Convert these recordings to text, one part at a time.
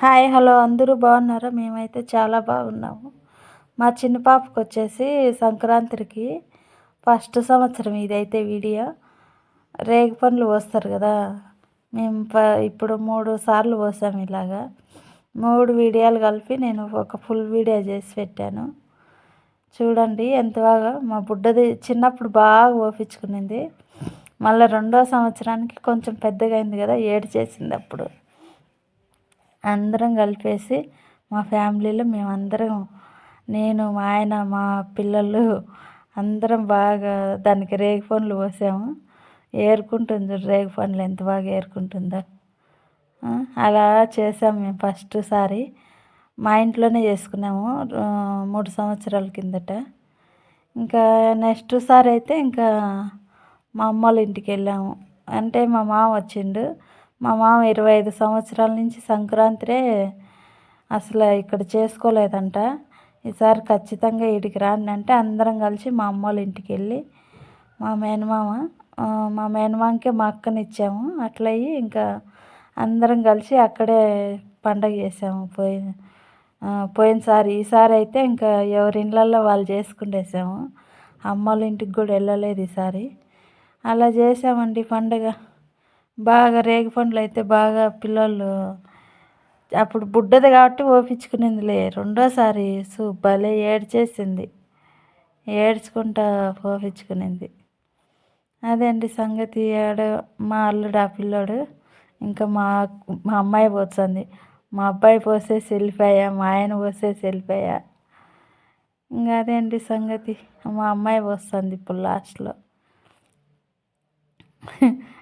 Hi hello. అందరూ బాగున్నారా? మేమైతే చాలా బాగున్నాము. మా చిన్న పాపకు వచ్చేసి సంక్రాంతికి ఫస్ట్ సంవత్సరం ఇదైతే వీడియో. రేగి పండ్లు పోస్తారు కదా. మేము ఇప్పుడు మూడు సార్లు పోసాము ఇలాగా. మూడు వీడియోలు కలిపి నేను ఒక ఫుల్ వీడియో చేసి పెట్టాను. చూడండి ఎంత బాగా. మా బుడ్డది చిన్నప్పుడు బాగా ఓపించుకునింది. మళ్ళీ రెండో సంవత్సరానికి కొంచెం పెద్దగా అయింది కదా ఏడు చేసింది అప్పుడు. అందరం కలిపేసి మా ఫ్యామిలీలో మేమందరం నేను మా ఆయన మా పిల్లలు అందరం బాగా దానికి రేగి పండ్లు పోసాము. ఏరుకుంటుంది రేగి పండ్లు ఎంత బాగా ఏరుకుంటుందో. అలా చేసాము మేము ఫస్ట్ సారి. మా ఇంట్లోనే చేసుకున్నాము మూడు సంవత్సరాల కిందట. ఇంకా నెక్స్ట్ సారి అయితే ఇంకా మా అమ్మ వాళ్ళ ఇంటికి వెళ్ళాము. అంటే మా మామ వచ్చిండు. మా మామ ఇరవై ఐదు సంవత్సరాల నుంచి సంక్రాంతిరే అసలు ఇక్కడ చేసుకోలేదంట. ఈసారి ఖచ్చితంగా ఇడికి రాండి అంటే అందరం కలిసి మా అమ్మ వాళ్ళ ఇంటికి వెళ్ళి మా మేనమామ మా మేనమామకే మా అక్కని ఇచ్చాము. అట్లా ఇంకా అందరం కలిసి అక్కడే పండగ చేసాము. పోయిన పోయినసారి ఈసారి అయితే ఇంకా ఎవరి ఇళ్ళల్లో వాళ్ళు చేసుకుంటేసాము అమ్మ వాళ్ళ ఇంటికి కూడా వెళ్ళలేదు ఈసారి. అలా చేసామండి పండగ. బాగా రేగి పండ్లు అయితే బాగా పిల్లలు అప్పుడు బుడ్డది కాబట్టి ఓపించుకునిందిలే. రెండోసారి సు భలే ఏడ్చేసింది. ఏడ్చుకుంటా పోపించుకునింది అదే అండి సంగతి. ఆడ మా అల్లుడు ఆ పిల్లోడు ఇంకా మా మా అమ్మాయి పోతుంది. మా అబ్బాయి పోసేసి వెళ్ళిపోయా మా ఆయన పోసేసి వెళ్ళిపోయా. ఇంకా అదే అండి సంగతి. మా అమ్మాయి పోస్తుంది ఇప్పుడు లాస్ట్లో.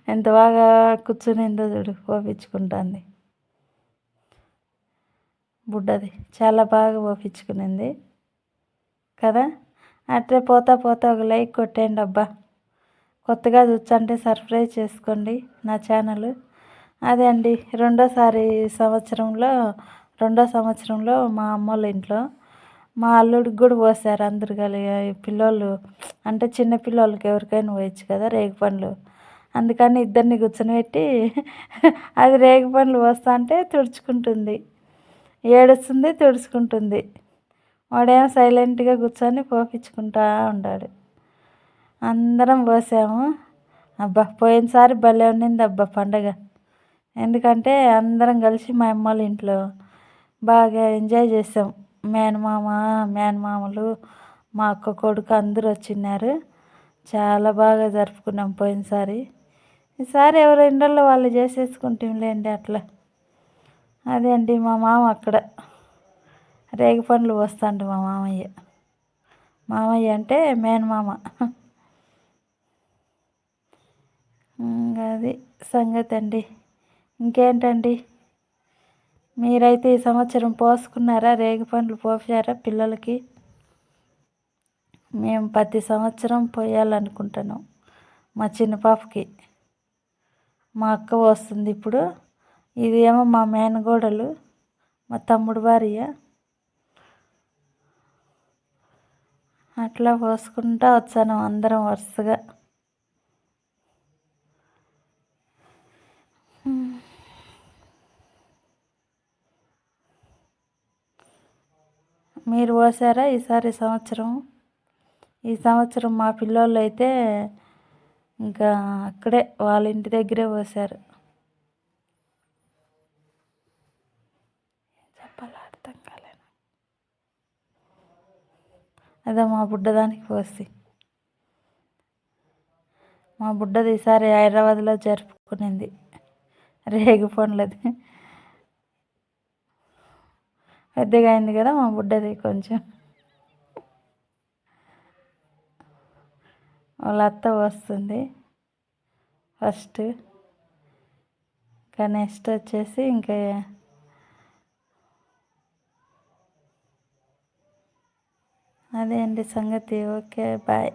ఎంత బాగా కూర్చునిందో చూడు పోపించుకుంటుంది బుడ్డది చాలా బాగా పోపించుకునింది కదా? అట్లే పోతా పోతా ఒక లైక్ కొట్టేయండి అబ్బా. కొత్తగా చూచంటే సర్ప్రైజ్ చేసుకోండి నా ఛానల్. అదే అండి రెండోసారి సంవత్సరంలో రెండో సంవత్సరంలో మా అమ్మోళ్ళ ఇంట్లో మా అల్లుడికి కూడా పోసారు అందరు కలిగి పిల్లోళ్ళు అంటే చిన్న పిల్లోళ్ళకి ఎవరికైనా పోయచ్చు కదా రేగి పండ్లు అందుకని ఇద్దరిని కూర్చోబెట్టి అది రేగి పండ్లు వస్తా అంటే తుడుచుకుంటుంది. ఏడుస్తుంది తుడుచుకుంటుంది. వాడేమో సైలెంట్గా కూర్చొని పోపించుకుంటా ఉన్నాడు అందరం పోసాము. అబ్బా పోయినసారి భలే ఉండింది అబ్బా పండగ. ఎందుకంటే అందరం కలిసి మా అమ్మ ఇంట్లో బాగా ఎంజాయ్ చేసాం. మేనమామ మేనమామలు మా అక్క కొడుకు అందరూ వచ్చిన్నారు. చాలా బాగా జరుపుకున్నాం పోయినసారి. ఈసారి ఎవరు ఇండల్లో వాళ్ళు చేసేసుకుంటాంలేండి అట్లా. అదే అండి మా మామ అక్కడ. రేగి పండ్లు వస్తాండు మా మామయ్య. మామయ్య అంటే మేనమామ అది సంగతి అండి. ఇంకేంటండి? మీరైతే ఈ సంవత్సరం పోసుకున్నారా? రేగి పండ్లు పోసారా పిల్లలకి? మేము ప్రతి సంవత్సరం పోయాలనుకుంటున్నాం మా చిన్న పాపకి. మా అక్క వస్తుంది ఇప్పుడు. ఇది ఏమో మా మేనగోడలు మా తమ్ముడు భార్య. అట్లా పోసుకుంటా వచ్చాను అందరం వరుసగా. మీరు పోసారా ఈసారి సంవత్సరం? ఈ సంవత్సరం మా పిల్లోళ్ళు అయితే ఇంకా అక్కడే వాళ్ళ ఇంటి దగ్గరే పోసారు. చెప్పాలి అర్థం కాలేదు అదే మా బుడ్డదానికి పోసి. మా బుడ్డది ఈసారి హైదరాబాద్లో జరుపుకునింది. రేగి పండ్లది. పెద్దగా అయింది కదా మా బుడ్డది కొంచెం. వాళ్ళ అత్త వస్తుంది. ఫస్ట్ ఇంకా నెక్స్ట్ వచ్చేసి ఇంకా అదే అండి సంగతి. Okay bye.